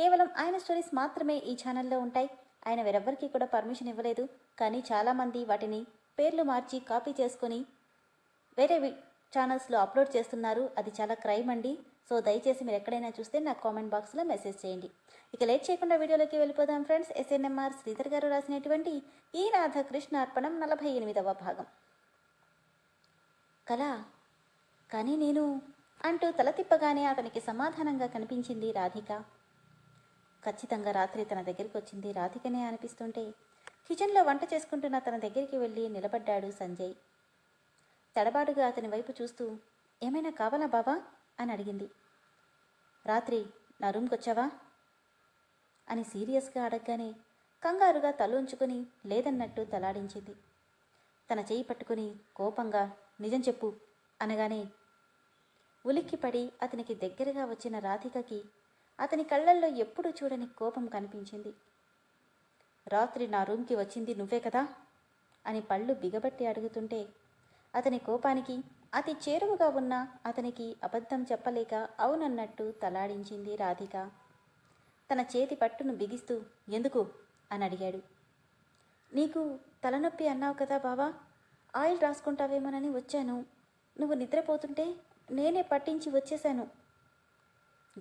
కేవలం ఆయన స్టోరీస్ మాత్రమే ఈ ఛానల్లో ఉంటాయి. ఆయన వేరెవ్వరికీ కూడా పర్మిషన్ ఇవ్వలేదు. కానీ చాలామంది వాటిని పేర్లు మార్చి కాపీ చేసుకొని వేరే ఛానల్స్లో అప్లోడ్ చేస్తున్నారు. అది చాలా క్రైమ్ అండి. సో దయచేసి మీరు ఎక్కడైనా చూస్తే నాకు కామెంట్ బాక్స్లో మెసేజ్ చేయండి. ఇక లేట్ చేయకుండా వీడియోలోకి వెళ్ళిపోదాం ఫ్రెండ్స్. ఎస్ఎన్ఎంఆర్ శ్రీధర్ గారు రాసినటువంటి ఈ రాధాకృష్ణ అర్పణం నలభై ఎనిమిదవ భాగం. కళ కానీ నేను అంటూ తల తిప్పగానే అతనికి సమాధానంగా కనిపించింది రాధిక. ఖచ్చితంగా రాత్రి తన దగ్గరికి వచ్చింది రాధికనే అనిపిస్తుంటే కిచెన్లో వంట చేసుకుంటున్న తన దగ్గరికి వెళ్ళి నిలబడ్డాడు సంజయ్. తడబాటుగా అతని వైపు చూస్తూ ఏమైనా కావాలా బాబా అని అడిగింది. రాత్రి నా రూమ్కి వచ్చావా అని సీరియస్గా అడగగానే కంగారుగా తలోంచుకుని లేదన్నట్టు తలాడించింది. తన చేయి పట్టుకుని కోపంగా నిజం చెప్పు అనగానే ఉలిక్కిపడి అతనికి దగ్గరగా వచ్చిన రాధికకి అతని కళ్ళల్లో ఎప్పుడూ చూడని కోపం కనిపించింది. రాత్రి నా రూమ్కి వచ్చింది నువ్వే కదా? అని పళ్ళు బిగబట్టి అడుగుతుంటే అతని కోపానికి అతి చేరువగా ఉన్న అతనికి అబద్ధం చెప్పలేక అవునన్నట్టు తలాడించింది రాధిక. తన చేతి పట్టును బిగిస్తూ ఎందుకు? అని అడిగాడు. నీకు తలనొప్పి అన్నావు కదా బావా? ఆయిల్ రాసుకుంటావేమోనని వచ్చాను. నువ్వు నిద్రపోతుంటే నేనే పట్టించి వచ్చేశాను.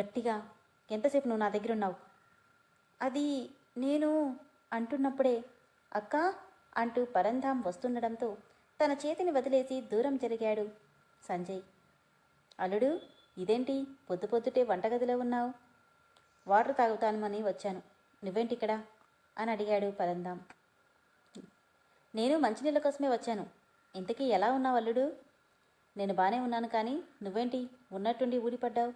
గట్టిగా ఎంతసేపు నువ్వు నా దగ్గర ఉన్నావు అది నేను అంటున్నప్పుడే అక్క అంటూ పరంధాం వస్తుండడంతో తన చేతిని వదిలేసి దూరం జరిగాడు సంజయ్. అల్లుడు ఇదేంటి పొద్దు పొద్దుటే వంటగదిలో ఉన్నావు? వాటర్ తాగుతానమని వచ్చాను. నువ్వేంటి ఇక్కడ అని అడిగాడు పరంధాం నేను మంచినీళ్ళ కోసమే వచ్చాను. ఇంతకీ ఎలా ఉన్నావు అల్లుడు? నేను బాగానే ఉన్నాను కానీ నువ్వేంటి ఉన్నట్టుండి ఊడిపడ్డావు?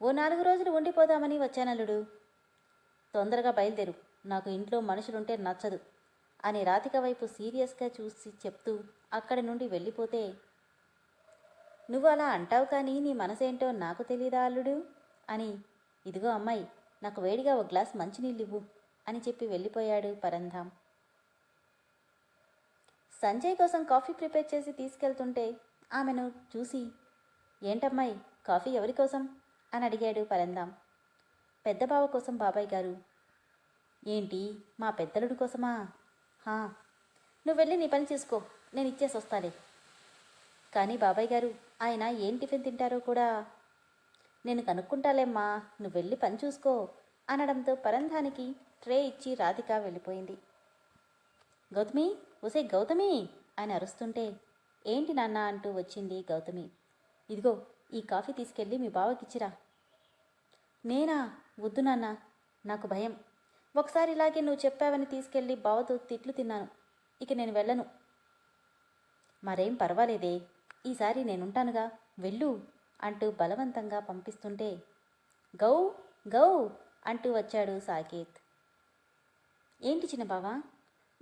ఓ నాలుగు రోజులు ఉండిపోదామని వచ్చానల్లుడు తొందరగా బయలుదేరు. నాకు ఇంట్లో మనుషులుంటే నచ్చదు అని రాధిక వైపు సీరియస్గా చూసి చెప్తూ అక్కడి నుండి వెళ్ళిపోతే నువ్వు అలా అంటావు కానీ నీ మనసేంటో నాకు తెలియదా అల్లుడు? అని ఇదిగో అమ్మాయి నాకు వేడిగా ఒక గ్లాస్ మంచినీళ్ళు ఇవ్వు అని చెప్పి వెళ్ళిపోయాడు పరంధాం సంజయ్ కోసం కాఫీ ప్రిపేర్ చేసి తీసుకెళ్తుంటే ఆమెను చూసి ఏంటమ్మాయి కాఫీ ఎవరి కోసం అని అడిగాడు పరందాం. పెద్ద బావ కోసం బాబాయ్ గారు ఏంటి మా పెద్దలుడి కోసమా? హా నువ్వు వెళ్ళి నీ పని చూసుకో నేను ఇచ్చేసి వస్తాలే. కానీ బాబాయ్ గారు ఆయన ఏం టిఫిన్ తింటారో కూడా నేను కనుక్కుంటాలేమ్మా నువ్వు వెళ్ళి పని చూసుకో అనడంతో పరంధానికి ట్రే ఇచ్చి రాధిక వెళ్ళిపోయింది. గౌతమి ఒసే గౌతమి అని అరుస్తుంటే ఏంటి నాన్న అంటూ వచ్చింది గౌతమి. ఇదిగో ఈ కాఫీ తీసుకెళ్ళి మీ బావకిచ్చిరా. నేనా? వద్దు నాన్న. నాకు భయం. ఒకసారి ఇలాగే నువ్వు చెప్పావని తీసుకెళ్ళి బావతో తిట్లు తిన్నాను. ఇక నేను వెళ్ళను. మరేం పర్వాలేదే. ఈసారి నేనుంటానుగా. వెళ్ళు అంటూ బలవంతంగా పంపిస్తుంటే గౌ గౌ అంటూ వచ్చాడు సాకేత్. ఏంటి చిన్న బావా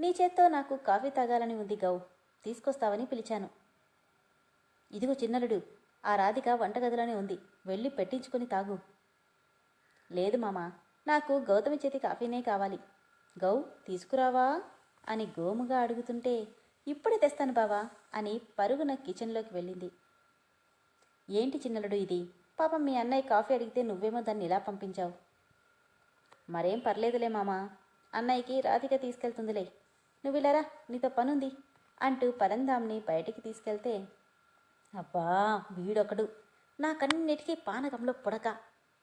నీ చేత్తో నాకు కాఫీ తాగాలని ఉంది గౌ. తీసుకొస్తావని పిలిచాను. ఇదిగో చిన్నలుడు. ఆ రాధిక వంటగదిలోనే ఉంది. వెళ్ళి పెట్టించుకొని తాగు. లేదు మామ నాకు గౌతమి చేతి కాఫీనే కావాలి. గౌ తీసుకురావా? అని గోముగా అడుగుతుంటే ఇప్పుడే తెస్తాను బావా అని పరుగున కిచెన్లోకి వెళ్ళింది. ఏంటి చిన్నలుడు ఇది? పాపం మీ అన్నయ్య కాఫీ అడిగితే నువ్వేమో దాన్ని ఇలా పంపించావు. మరేం పర్లేదులే మామా అన్నయ్యకి రాధిక తీసుకెళ్తుందిలే. నువ్వు ఇలారా నీతో పనుంది అంటూ పరంధాంని బయటికి తీసుకెళ్తే అబ్బా వీడొకడు. నాకన్నిటికీ పానకంలో పుడక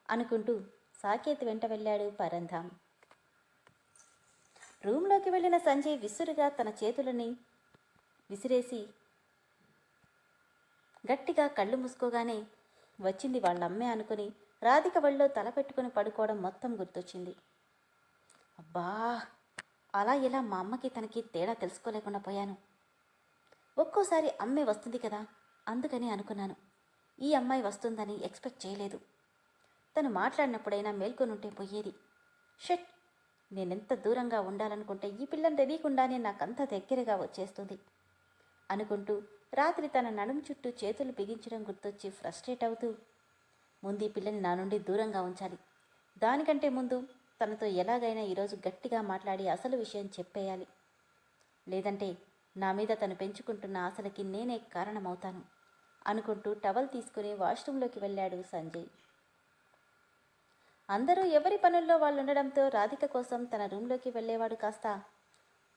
అనుకుంటూ సాకేత్ వెంట వెళ్ళాడు పరంధాం రూమ్లోకి వెళ్ళిన సంజయ్ విసురుగా తన చేతులని విసిరేసి గట్టిగా కళ్ళు మూసుకోగానే వచ్చింది వాళ్ళమ్మే అనుకుని రాధిక వళ్ళో తల పెట్టుకుని పడుకోవడం మొత్తం గుర్తొచ్చింది. అబ్బా అలా ఇలా మా అమ్మకి తనకి తేడా తెలుసుకోలేకుండా పోయాను? ఒక్కోసారి అమ్మే వస్తుంది కదా అందుకని అనుకున్నాను. ఈ అమ్మాయి వస్తుందని ఎక్స్పెక్ట్ చేయలేదు. తను మాట్లాడినప్పుడైనా మేల్కొనుంటే పోయేది. షట్! నేనెంత దూరంగా ఉండాలనుకుంటే ఈ పిల్లని తెలియకుండానే నాకంత దగ్గరగా వచ్చేస్తుంది. అనుకుంటూ రాత్రి తన నడుం చుట్టూ చేతులు బిగించడం గుర్తొచ్చి ఫ్రస్ట్రేట్ అవుతూ ముందు ఈ పిల్లని నా నుండి దూరంగా ఉంచాలి. దానికంటే ముందు తనతో ఎలాగైనా ఈరోజు గట్టిగా మాట్లాడి అసలు విషయం చెప్పేయాలి. లేదంటే నా మీద తను పెంచుకుంటున్న ఆశలకి నేనే కారణమవుతాను. అనుకుంటూ టవల్ తీసుకుని వాష్రూంలోకి వెళ్ళాడు సంజయ్. అందరూ ఎవరి పనుల్లో వాళ్ళు ఉండడంతో రాధిక కోసం తన రూంలోకి వెళ్ళేవాడు కాస్త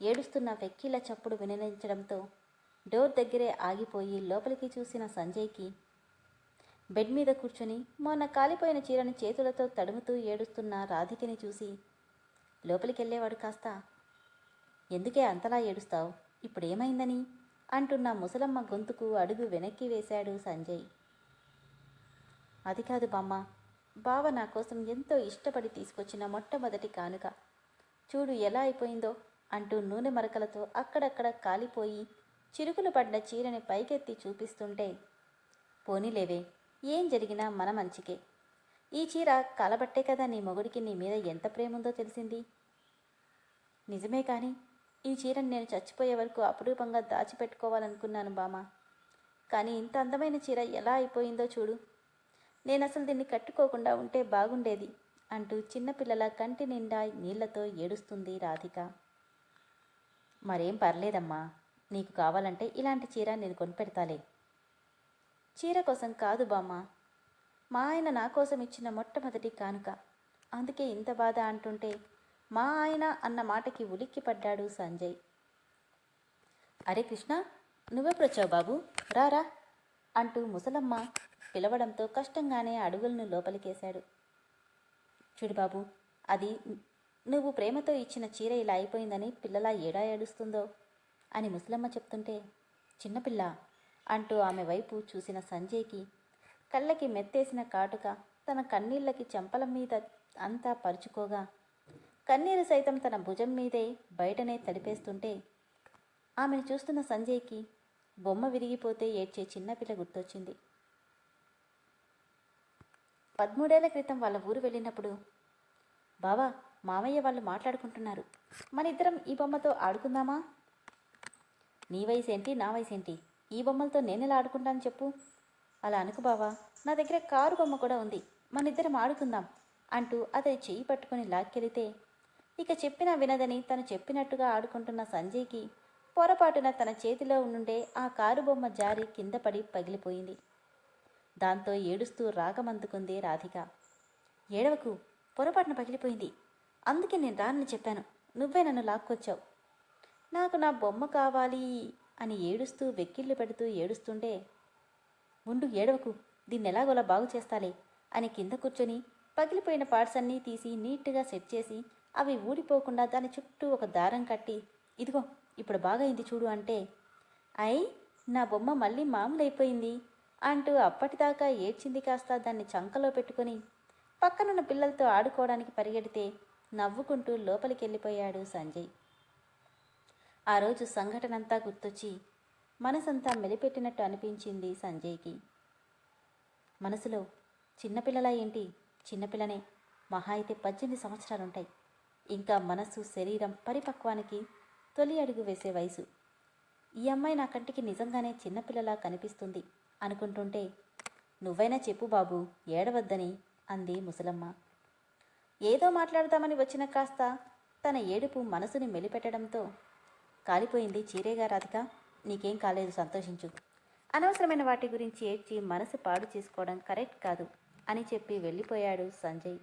ఏడుస్తున్న వెక్కీల చప్పుడు వినిపించడంతో డోర్ దగ్గరే ఆగిపోయి లోపలికి చూసిన సంజయ్కి బెడ్ మీద కూర్చొని మొన్న కాలిపోయిన చీరని చేతులతో తడుముతూ ఏడుస్తున్న రాధికని చూసి లోపలికి వెళ్ళేవాడు కాస్త ఎందుకే అంతలా ఏడుస్తావు? ఇప్పుడేమైందని? అంటున్న ముసలమ్మ గొంతుకు అడుగు వెనక్కి వేశాడు సంజయ్. అది కాదు బామ్మ బావ నా కోసం ఎంతో ఇష్టపడి తీసుకొచ్చిన మొట్టమొదటి కానుక. చూడు ఎలా అయిపోయిందో అంటూ నూనె మరకలతో అక్కడక్కడ కాలిపోయి చిరుకులు పడ్డ చీరని పైకెత్తి చూపిస్తుంటే పోనీలేవే ఏం జరిగినా మన మంచికే. ఈ చీర కలబట్టే కదా నీ మొగుడికి నీ మీద ఎంత ప్రేముందో తెలిసింది? నిజమే కానీ ఈ చీరని నేను చచ్చిపోయే వరకు అపురూపంగా దాచిపెట్టుకోవాలనుకున్నాను బామ. కానీ ఇంత అందమైన చీర ఎలా అయిపోయిందో చూడు. నేను అసలు దీన్ని కట్టుకోకుండా ఉంటే బాగుండేది అంటూ చిన్నపిల్లల కంటి నిండా నీళ్ళతో ఏడుస్తుంది రాధిక. మరేం పర్లేదమ్మా నీకు కావాలంటే ఇలాంటి చీర నేను కొనిపెడతాలే. చీర కోసం కాదు బామ్మ మా ఆయన నా కోసం ఇచ్చిన మొట్టమొదటి కానుక. అందుకే ఇంత బాధ అంటుంటే మా ఆయన అన్న మాటకి ఉలిక్కి పడ్డాడు సంజయ్. అరే కృష్ణ నువ్వెప్పుడొచ్చావు బాబు? రారా అంటూ ముసలమ్మ పిలవడంతో కష్టంగానే అడుగులను లోపలికేశాడు. చూడు బాబు అది నువ్వు ప్రేమతో ఇచ్చిన చీర ఇలా అయిపోయిందని పిల్లలా ఏడా ఏడుస్తుందో అని ముసలమ్మ చెప్తుంటే చిన్నపిల్ల అంటూ ఆమె వైపు చూసిన సంజయ్కి కళ్ళకి మెత్తేసిన కాటుక తన కన్నీళ్ళకి చెంపల మీద అంతా పరుచుకోగా కన్నీరు సైతం తన భుజం మీదే బయటనే తడిపేస్తుంటే ఆమెను చూస్తున్న సంజయ్కి బొమ్మ విరిగిపోతే ఏడ్చే చిన్నపిల్ల గుర్తొచ్చింది. పదమూడేళ్ళ క్రితం వాళ్ళ ఊరు వెళ్ళినప్పుడు బావా మామయ్య వాళ్ళు మాట్లాడుకుంటున్నారు. మన ఇద్దరం ఈ బొమ్మతో ఆడుకుందామా? నీ వయసు ఏంటి నా వయసు ఏంటి ఈ బొమ్మలతో నేనెలా ఆడుకుంటాను చెప్పు. అలా అనుకు బావా నా దగ్గర కారు బొమ్మ కూడా ఉంది. మన ఇద్దరం ఆడుకుందాం అంటూ అతని చెయ్యి పట్టుకొని లాక్కెళితే ఇక చెప్పినా వినదని తను చెప్పినట్టుగా ఆడుకుంటున్న సంజయ్కి పొరపాటున తన చేతిలో ఉండే ఆ కారు బొమ్మ జారి కింద పడి పగిలిపోయింది. దాంతో ఏడుస్తూ రాగమందుకుంది రాధిక. ఏడవకు పొరపాటున పగిలిపోయింది. అందుకే నేను రానని చెప్పాను. నువ్వే నన్ను లాక్కొచ్చావు. నాకు నా బొమ్మ కావాలి అని ఏడుస్తూ వెక్కిళ్ళు పెడుతూ ఏడుస్తుంటే ఉండు ఏడవకు దీన్ని ఎలాగోలా బాగు చేస్తాలే అని కింద కూర్చొని పగిలిపోయిన పార్ట్స్ అన్నీ తీసి నీట్గా సెట్ చేసి అవి ఊడిపోకుండా దాని చుట్టూ ఒక దారం కట్టి ఇదిగో ఇప్పుడు బాగైంది చూడు అంటే అయ్ నా బొమ్మ మళ్ళీ మామూలైపోయింది అంటూ అప్పటిదాకా ఏడ్చింది కాస్త దాన్ని చంకలో పెట్టుకొని పక్కనున్న పిల్లలతో ఆడుకోవడానికి పరిగెడితే నవ్వుకుంటూ లోపలికి వెళ్ళిపోయాడు సంజయ్. ఆ రోజు సంఘటనంతా గుర్తొచ్చి మనసంతా మెలిపెట్టినట్టు అనిపించింది సంజయ్కి. మనసులో చిన్నపిల్లలా ఏంటి? చిన్నపిల్లనే. మహా అయితే పద్దెనిమిది సంవత్సరాలుంటాయి. ఇంకా మనసు శరీరం పరిపక్వానికి తొలి అడుగు వేసే వయసు. ఈ అమ్మాయి నా కంటికి నిజంగానే చిన్నపిల్లలా కనిపిస్తుంది అనుకుంటుంటే నువ్వైనా చెప్పు బాబు ఏడవద్దని అంది ముసలమ్మ. ఏదో మాట్లాడదామని వచ్చిన కాస్త తన ఏడుపు మనసుని మెలిపెట్టడంతో కాలిపోయింది చీరేగా రాధిక. నీకేం కాలేదు సంతోషించు. అనవసరమైన వాటి గురించి ఏడ్చి మనసు పాడు చేసుకోవడం కరెక్ట్ కాదు అని చెప్పి వెళ్ళిపోయాడు సంజయ్.